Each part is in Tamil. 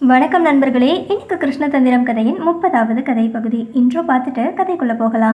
வணக்கம் நண்பர்களே. இன்னைக்கு கிருஷ்ணதந்திரம் கதையின் முப்பதாவது கதை பகுதி இன்றோ பார்த்துட்டு கதைக்குள்ளே போகலாம்.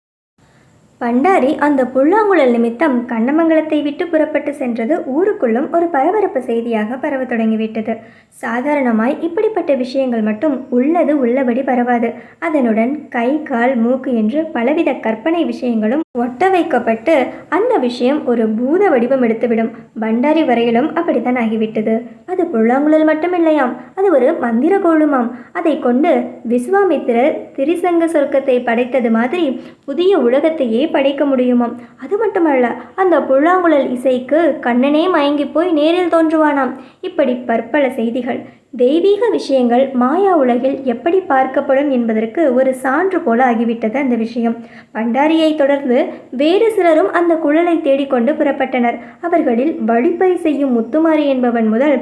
பண்டாரி அந்த புல்லாங்குழல் நிமித்தம் கண்ணமங்கலத்தை விட்டு புறப்பட்டு சென்றது ஊருக்குள்ளும் ஒரு பரபரப்பு செய்தியாக பரவ தொடங்கிவிட்டது. சாதாரணமாய் இப்படிப்பட்ட விஷயங்கள் மட்டும் உள்ளது உள்ளபடி பரவாது. அதனுடன் கை கால் மூக்கு என்று பலவித கற்பனை விஷயங்களும் ஒட்ட வைக்கப்பட்டு அந்த விஷயம் ஒரு பூத வடிவம் எடுத்துவிடும். பண்டாரி வரையிலும் அப்படித்தான் ஆகிவிட்டது. அது புல்லாங்குழல் மட்டுமில்லையாம். அது ஒரு மந்திர கோளுமாம். அதை கொண்டு விஸ்வாமித்திரர் திரிசங்க சொர்க்கத்தை படைத்தது மாதிரி புதிய உலகத்தையே படைக்க முடியுமாம் அது மட்டுமல்ல அந்த புல்லாங்குழல் இசைக்கு கண்ணனே மயங்கி போய் நேரில் தோன்றுவானாம். இப்படி பற்பல செய்திகள். தெய்வீக விஷயங்கள் மாயா உலகில் எப்படி பார்க்கப்படும் என்பதற்கு ஒரு சான்று போல ஆகிவிட்டது அந்த விஷயம். பண்டாரியை தொடர்ந்து வேறு சிலரும் அந்த குழலை தேடிக்கொண்டு புறப்பட்டனர். அவர்களில் வழிப்பறி செய்யும் முத்துமாரி என்பவன் முதல்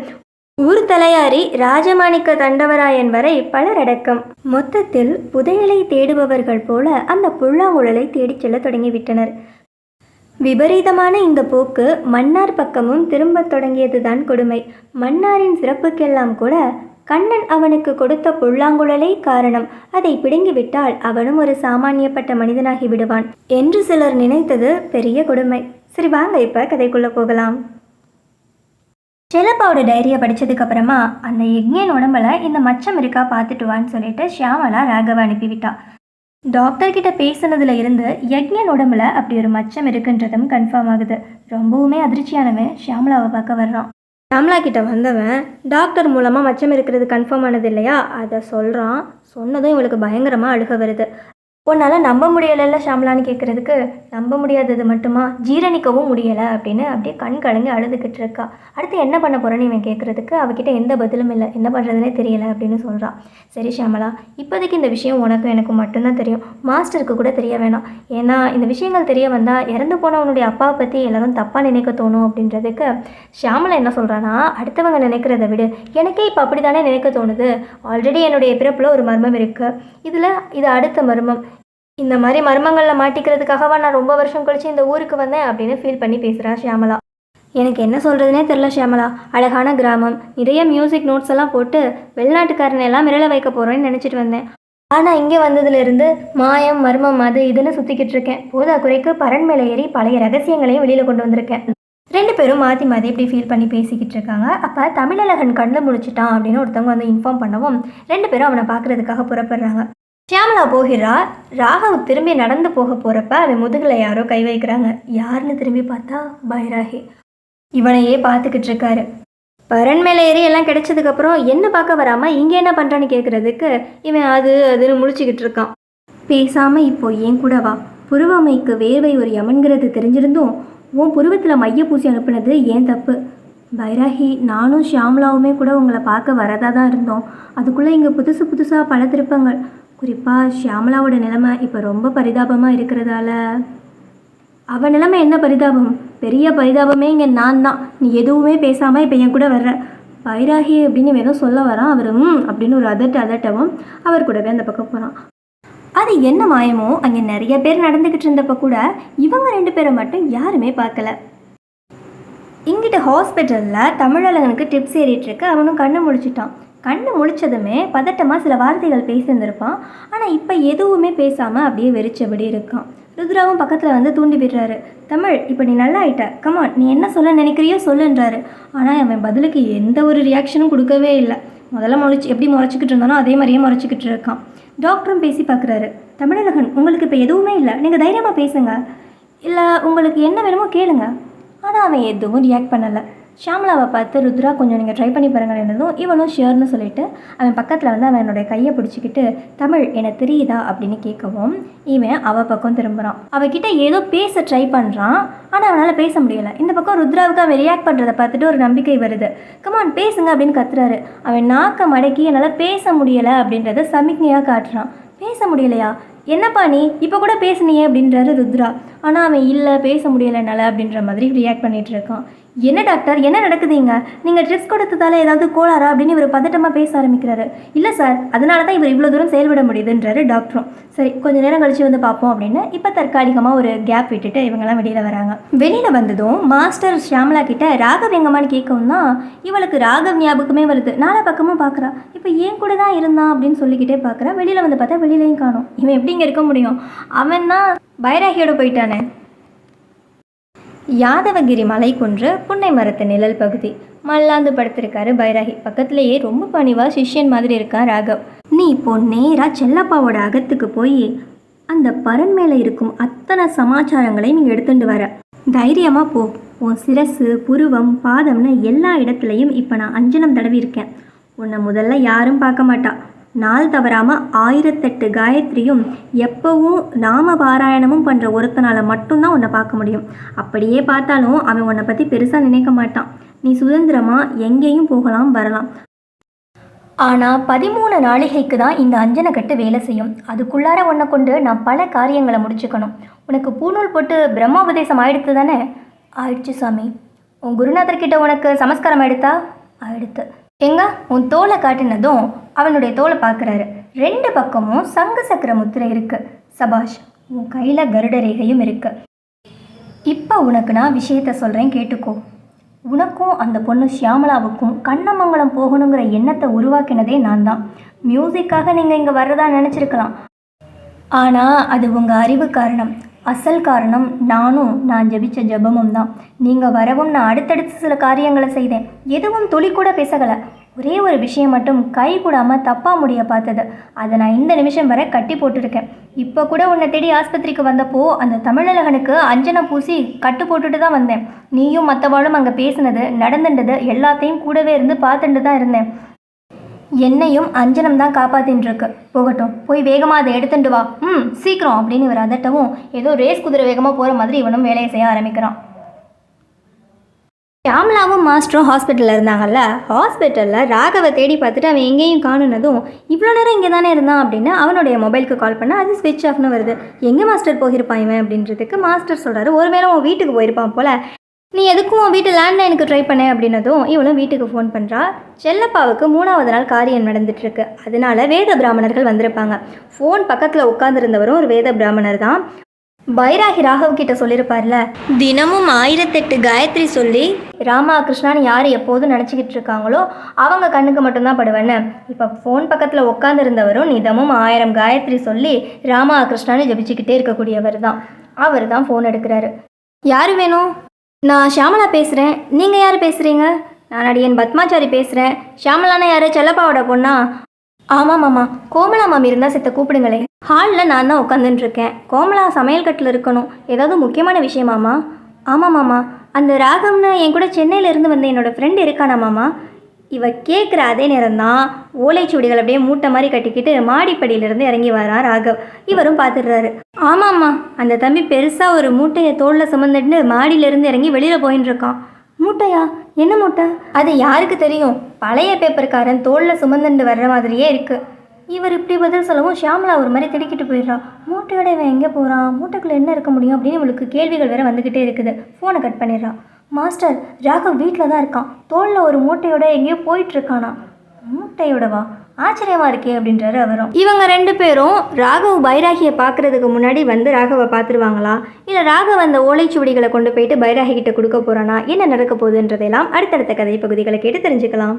ஊர் தலையாரி ராஜமாணிக்க தண்டவராயன் வரை பலரடக்கம் மொத்தத்தில் புதையலை தேடுபவர்கள் போல அந்த புல்லாங்குழலை தேடிச் செல்ல தொடங்கிவிட்டனர். விபரீதமான இந்த போக்கு மன்னார் பக்கமும் திரும்பத் தொடங்கியதுதான் கொடுமை. மன்னாரின் சிறப்புக்கெல்லாம் கூட கண்ணன் அவனுக்கு கொடுத்த புல்லாங்குழலே காரணம். அதை பிடுங்கிவிட்டால் அவனும் ஒரு சாமானியப்பட்ட மனிதனாகி விடுவான். என்று சிலர் நினைத்தது பெரிய கொடுமை. சரி வாங்க இப்ப கதைக்குள்ள போகலாம். செல்லப்பாவோட டைரியை படித்ததுக்கு அப்புறமா அந்த யக்ஞன் உடம்புல இந்த மச்சம் இருக்கா பார்த்துட்டு வான்னு சொல்லிட்டு ஷியாமலா ராகவ அனுப்பிவிட்டா. டாக்டர் கிட்ட பேசுனதுல இருந்து யக்ஞன் உடம்புல அப்படி ஒரு மச்சம் இருக்குன்றதும் கன்ஃபார்ம் ஆகுது. ரொம்பவுமே அதிர்ச்சியானவன் ஷியாமலாவை பார்க்க வர்றான். ஷியாமலா கிட்ட வந்தவன் டாக்டர் மூலமாக மச்சம் இருக்கிறது கன்ஃபார்ம் ஆனது இல்லையா? அதை சொல்கிறான் சொன்னதும் இவளுக்கு பயங்கரமாக அழுக வருது. உன்னால் நம்ப முடியலைல்ல ஷாம்லான்னு கேட்குறதுக்கு நம்ப முடியாதது மட்டுமா? ஜீரணிக்கவும் முடியலை அப்படின்னு அப்படியே கண் கலங்கி அழுதுகிட்டு இருக்கா. அடுத்து என்ன பண்ண போகிறேன்னு இவன் கேட்குறதுக்கு அவகிட்ட எந்த பதிலும் இல்லை. என்ன பண்ணுறதுனே தெரியலை அப்படின்னு சொல்கிறான் சரி ஷாமலா இப்போதைக்கு இந்த விஷயம் உனக்கும் எனக்கும் மட்டும்தான் தெரியும். மாஸ்டருக்கு கூட தெரிய வேணாம். ஏன்னா இந்த விஷயங்கள் தெரிய வந்தால் இறந்து போனவனுடைய அப்பாவை பற்றி எல்லோரும் தப்பாக நினைக்க தோணும் அப்படின்றதுக்கு ஷாமலா என்ன சொல்கிறான்னா அடுத்தவங்க நினைக்கிறத விடு. எனக்கே இப்போ அப்படி தானே நினைக்க தோணுது. ஆல்ரெடி என்னுடைய பிறப்பில் ஒரு மர்மம் இருக்குது இதில் இது அடுத்த மர்மம். இந்த மாதிரி மர்மங்களில் மாட்டிக்கிறதுக்காகவா நான் ரொம்ப வருஷம் கழிச்சு இந்த ஊருக்கு வந்தேன் அப்படின்னு ஃபீல் பண்ணி பேசுகிறா ஷியாமலா. எனக்கு என்ன சொல்கிறதுனே தெரில ஷியாமலா. அழகான கிராமம் நிறைய மியூசிக் நோட்ஸ் எல்லாம் போட்டு வெளிநாட்டுக்காரனை எல்லாம் மிரள வைக்க போகிறோன்னு நினச்சிட்டு வந்தேன். ஆனால் இங்கே வந்ததுலேருந்து மாயம் மர்மம் அது இதுன்னு சுற்றிக்கிட்டு இருக்கேன். போதா குறைக்கு பரண் மேலே ஏறி பழைய ரகசியங்களையும் வெளியில் கொண்டு வந்திருக்கேன். ரெண்டு பேரும் மாற்றி மாற்றி இப்படி ஃபீல் பண்ணி பேசிக்கிட்டு இருக்காங்க. அப்போ தமிழழகன் கண்ணில் முடிச்சிட்டான் அப்படின்னு ஒருத்தவங்க வந்து இன்ஃபார்ம் பண்ணவும் ரெண்டு பேரும் அவனை பார்க்குறதுக்காக புறப்படுறாங்க. ஷியாமலா போகிறா. ராகவ் திரும்பி நடந்து போக போகிறப்ப அவன் முதுகில் யாரோ கை வைக்கிறாங்க. யாருன்னு திரும்பி பார்த்தா பைராகி. இவனையே பார்த்துக்கிட்டு இருக்காரு. பரண் மேலே ஏறி எல்லாம் கிடைச்சதுக்கப்புறம் என்ன பார்க்க வராமல் இங்கே என்ன பண்ணுறான்னு கேட்குறதுக்கு இவன் அது அதுன்னு முழிச்சிக்கிட்டு இருக்கான். பேசாமல் இப்போ ஏன் கூட வா. புருவமைக்கு வேர்வை ஒரு யமன்கிறது தெரிஞ்சிருந்தும் உன் புருவத்தில் மைய பூசி அனுப்புனது ஏன் தப்பு? பைராகி நானும் ஷியாம்லாவுமே கூட உங்களை பார்க்க வரதா தான் இருந்தோம். அதுக்குள்ளே இங்கே புதுசு புதுசாக பல திருப்பங்கள். குறிப்பாக ஷியாமலாவோட நிலைமை இப்போ ரொம்ப பரிதாபமாக இருக்கிறதால. அவன் நிலைமை என்ன பரிதாபம்? பெரிய பரிதாபமே இங்கே நான் தான். நீ எதுவுமே பேசாமல் இப்போ என் கூட வர்ற. பைராகி அப்படின்னு வேணும் சொல்ல வரான் அவர். அப்படின்னு ஒரு அதட்ட அதட்டவும் அவர் கூடவே அந்த பக்கம் போகிறான் அது என்ன மாயமோ? அங்கே நிறைய பேர் நடந்துக்கிட்டு இருந்தப்போ கூட இவங்க ரெண்டு பேரை மட்டும் யாருமே பார்க்கல. இங்கிட்ட ஹாஸ்பிட்டலில் தமிழழகனுக்கு டிப்ஸ் ஏறிட்டு இருக்கு. அவனும் கண்ணு முடிச்சிட்டான் கண்ணு முழிச்சதுமே பதட்டமாக சில வார்த்தைகள் பேசியிருந்திருப்பான். ஆனால் இப்போ எதுவுமே பேசாமல் அப்படியே வெறிச்சபடி இருக்கான். ருத்ராவும் பக்கத்தில் வந்து தூண்டி விடுறாரு. தமிழ் இப்போ நீ நல்லா ஆயிட்ட. கமான் நீ என்ன சொல்ல நினைக்கிறியோ சொல்லுன்றாரு. ஆனால் அவன் பதிலுக்கு எந்த ஒரு ரியாக்ஷனும் கொடுக்கவே இல்லை. முதல்ல முளைச்சி எப்படி முறைச்சிக்கிட்டு இருந்தானோ அதே மாதிரியே முறைச்சிக்கிட்டு இருக்கான். டாக்டரும் பேசி பார்க்குறாரு தமிழகன் உங்களுக்கு இப்போ எதுவுமே இல்லை. நீங்கள் தைரியமாக பேசுங்க. இல்லை உங்களுக்கு என்ன வேணுமோ கேளுங்க. ஆனால் அவன் எதுவும் ரியாக்ட் பண்ணலை. ஷாமலாவை பார்த்து ருத்ரா கொஞ்சம் நீங்கள் ட்ரை பண்ணி பாருங்கள் என்னதும் இவனும் ஷியர்னு சொல்லிட்டு அவன் பக்கத்தில் வந்து அவனுடைய கையை பிடிச்சிக்கிட்டு தமிழ் எனக்கு தெரியுதா? அப்படின்னு கேட்கவும் இவன் அவள் பக்கம் திரும்புகிறான் அவகிட்ட ஏதோ பேச ட்ரை பண்ணுறான் ஆனால் அவனால் பேச முடியலை. இந்த பக்கம் ருத்ராவுக்கு அவன் ரியாக்ட் பண்ணுறதை பார்த்துட்டு ஒரு நம்பிக்கை வருது. கமான் பேசுங்க அப்படின்னு கத்துறாரு. அவன் நாக்க மடக்கி என்னால் பேச முடியலை அப்படின்றத சமிக்ஞையாக காட்டுறான். பேச முடியலையா? என்னப்பா நீ? இப்போ கூட பேசுனியே அப்படின்றாரு ருத்ரா. ஆனால் அவன் இல்லை பேச முடியலை என்னால் அப்படின்ற மாதிரி ரியாக்ட் பண்ணிகிட்டு இருக்கான். என்ன டாக்டர் என்ன நடக்குதுங்க நீங்கள் ட்ரெஸ் கொடுத்ததால ஏதாவது கோளாரா அப்படின்னு இவர் பதட்டமாக பேச ஆரம்பிக்கிறாரு. இல்லை சார் அதனால தான் இவர் இவ்வளோ தூரம் செயல்பட முடியுதுன்றாரு டாக்டரும் சரி கொஞ்சம் நேரம் கழிச்சு வந்து பார்ப்போம் அப்படின்னு இப்போ தற்காலிகமாக ஒரு கேப் விட்டுட்டு இவங்கெல்லாம் வெளியில் வராங்க. வெளியில் வந்ததும் மாஸ்டர் ஷியாமலா கிட்ட ராகவ் எங்கம்மான்னு கேட்கவும் தான் இவளுக்கு ராகவ் ஞாபகமே வருது. நாலா பக்கமும் பார்க்குறா இப்போ ஏன் கூட தான் இருந்தான் அப்படின்னு சொல்லிக்கிட்டே பார்க்குறா வெளியில் வந்து பார்த்தா வெளியிலையும் காணும். இவன் எப்படி இங்கே இருக்க முடியும்? அவன் தான் பைராகியோடு போயிட்டானே. யாதவகிரி மலை குன்று புன்னை மரத்து நிழல் பகுதி. மல்லாந்து படுத்திருக்காரு பைராகி பக்கத்துலேயே ரொம்ப பணிவா சிஷ்யன் மாதிரி இருக்கான் ராகவ். நீ இப்போ நேராக செல்லப்பாவோட அகத்துக்கு போய் அந்த பரன் மேலே இருக்கும் அத்தனை சமாச்சாரங்களையும் நீங்கள் எடுத்துட்டு வர. தைரியமாக போ. உன் சிரசு புருவம் பாதம்னு எல்லா இடத்துலையும் இப்போ நான் அஞ்சனம் தடவி இருக்கேன் உன்னை முதல்ல யாரும் பார்க்க மாட்டா. நாள் தவறாமல் ஆயிரத்தெட்டு காயத்ரியும் எப்போவும் நாம பாராயணமும் பண்ணுற ஒருத்தனால் மட்டும்தான் உன்னை பார்க்க முடியும். அப்படியே பார்த்தாலும் அவன் உன்னை பற்றி பெருசாக நினைக்க மாட்டான். நீ சுதந்திரமாக எங்கேயும் போகலாம் வரலாம். ஆனால் பதிமூணு நாளிகைக்கு தான் இந்த அஞ்சனக்கட்டு வேலை செய்யும். அதுக்குள்ளார உன்னை கொண்டு நான் பல காரியங்களை முடிச்சுக்கணும். உனக்கு பூநூல் போட்டு பிரம்ம உபதேசம் ஆயிடுத்து தானே? ஆயிடுச்சு சாமி. உன் குருநாதர்கிட்ட உனக்கு சமஸ்காரம் ஆயிடுத்தா? ஆயிடுத்து. எங்க? உன் தோலை காட்டினதும் அவனுடைய தோலை பார்க்குறாரு. ரெண்டு பக்கமும் சங்கு சக்கர முத்திரை இருக்கு. சபாஷ் உன் கையில் கருட ரேகையும் இருக்கு. இப்போ உனக்கு நான் விஷயத்த சொல்கிறேன் கேட்டுக்கோ. உனக்கும் அந்த பொண்ணு ஷியாமலாவுக்கும் கண்ணமங்கலம் போகணுங்கிற எண்ணத்தை உருவாக்கினதே நான் தான். மியூசிக்காக நீங்கள் இங்கே வர்றதா நினச்சிருக்கலாம். ஆனால் அது உங்கள் அறிவு காரணம். அசல் காரணம் நானும் நான் ஜெபிச்ச ஜெபமும் தான். நீங்கள் வரவும் நான் அடுத்தடுத்து சில காரியங்களை செய்தேன். எதுவும் துளி கூட பேசகலை. ஒரே ஒரு விஷயம் மட்டும் கை கூடாமல் தப்பாக முடிய பார்த்தது. அதை நான் இந்த நிமிஷம் வரை கட்டி போட்டுருக்கேன். இப்போ கூட உன்னை தேடி ஆஸ்பத்திரிக்கு வந்தப்போ அந்த தமிழழகனுக்கு அஞ்சனம் பூசி கட்டு போட்டுட்டு தான் வந்தேன். நீயும் மற்றவாளும் அங்கே பேசினது நடந்துட்டது எல்லாத்தையும் கூடவே இருந்து பார்த்துட்டு தான் இருந்தேன். என்னையும் அஞ்சனம் தான் காப்பாத்தின்ருக்கு. போகட்டும் போய் வேகமாக அதை எடுத்துட்டு வா. ம் சீக்கிரம் அப்படின்னு இவர் அதட்டவும் ஏதோ ரேஸ் குதிரை வேகமாக போகிற மாதிரி இவனும் வேலையை செய்ய ஆரம்பிக்கிறான். ஷியாமலாவும் மாஸ்டரும் ஹாஸ்பிட்டலில் இருந்தாங்கல்ல? ஹாஸ்பிட்டலில் ராகவை தேடி பார்த்துட்டு அவன் எங்கேயும் காணுனதும் இவ்வளோ நேரம் இங்கே தானே இருந்தான் அப்படின்னு அவனுடைய மொபைலுக்கு கால் பண்ணால் அது ஸ்விட்ச் ஆஃப்னு வருது. எங்கே மாஸ்டர் போயிருப்பான் இவன் அப்படின்றதுக்கு மாஸ்டர் சொல்கிறாரு ஒருவேளை உன் வீட்டுக்கு போயிருப்பான் போல். நீ எதுக்கும் உன் வீட்டு லேண்ட்லைனுக்கு ட்ரை பண்ண அப்படின்னதும் இவளும் வீட்டுக்கு ஃபோன் பண்ணுறா செல்லப்பாவுக்கு மூணாவது நாள் காரியம் நடந்துட்டுருக்கு. அதனால வேத பிராமணர்கள் வந்திருப்பாங்க. ஃபோன் பக்கத்தில் உட்காந்துருந்தவரும் ஒரு வேத பிராமணர் தான் பைராகி ராகவ் கிட்ட சொல்லியிருப்பார்ல தினமும் ஆயிரத்தெட்டு காயத்ரி சொல்லி ராமா கிருஷ்ணான்னு யார் எப்போதும் நினச்சிக்கிட்டு இருக்காங்களோ அவங்க கண்ணுக்கு மட்டும்தான் படுவேன்னு. இப்போ ஃபோன் பக்கத்தில் உட்காந்துருந்தவரும் நிதமும் ஆயிரம் காயத்ரி சொல்லி ராமா கிருஷ்ணான்னு ஜபிச்சுக்கிட்டே இருக்கக்கூடியவர் தான் அவர் தான் ஃபோன் எடுக்கிறாரு. யார் வேணும்? நான் ஷியாமலா பேசுகிறேன் நீங்கள் யார் பேசுகிறீங்க நான் அடியன் பத்மாச்சாரி பேசுகிறேன் ஷியாமலானா யார்? செல்லப்பாவோட பொண்ணா? ஆமாம் மாமா. கோமலா மாமி இருந்தால் சித்த கூப்பிடுங்களே ஹாலில் நான் தான் உட்காந்துட்டுருக்கேன் கோமலா சமையல் கட்டில் இருக்கணும். ஏதாவது முக்கியமான விஷயமாமா ஆமாம் மாமா. அந்த ராகம்னு என் கூட சென்னையிலேருந்து வந்த என்னோடய ஃப்ரெண்ட் இருக்கானா மாமா? இவ கேட்குற அதே நேரம் தான் ஓலைச்சுவடிகள் அப்படியே மூட்டை மாதிரி கட்டிக்கிட்டு மாடிப்படியிலிருந்து இறங்கி வரான் ராகவ். இவரும் பார்த்துடுறாரு. ஆமாம்மா அந்த தம்பி பெருசாக ஒரு மூட்டையை தோளில் சுமந்துட்டு மாடியிலிருந்து இறங்கி வெளியில் போயின்னு இருக்கான் மூட்டையா? என்ன மூட்டை? அது யாருக்கு தெரியும்? பழைய பேப்பர்காரன் தோளில் சுமந்துண்டு வர்ற மாதிரியே இருக்குது இவர் இப்படி பதில் சொல்லவும் ஷியாமலா ஒரு மாதிரி திடுக்கிட்டு போயிடுறா. மூட்டையோட இவன் எங்கே போகிறான் மூட்டைக்குள்ளே என்ன இருக்க முடியும் அப்படின்னு இவளுக்கு கேள்விகள் வேறு வந்துக்கிட்டே இருக்குது. ஃபோனை கட் பண்ணிடுறான் மாஸ்டர் ராகவ் வீட்டில் தான் இருக்கான். தோளில் ஒரு மூட்டையோட எங்கேயோ போயிட்டுருக்கானா மூட்டையோடவா? ஆச்சரியமாக இருக்கே அப்படின்றாரு அவரும். இவங்க ரெண்டு பேரும் ராகவ் பைராகியை பார்க்கறதுக்கு முன்னாடி வந்து ராகவை பார்த்துருவாங்களா? இல்லை ராகவ் அந்த ஓலைச்சுவடிகளை கொண்டு போயிட்டு பைராகி கிட்ட கொடுக்க போகிறானா என்ன நடக்க போகுதுன்றதெல்லாம் அடுத்தடுத்த கதை பகுதிகளை கேட்டு தெரிஞ்சுக்கலாம்.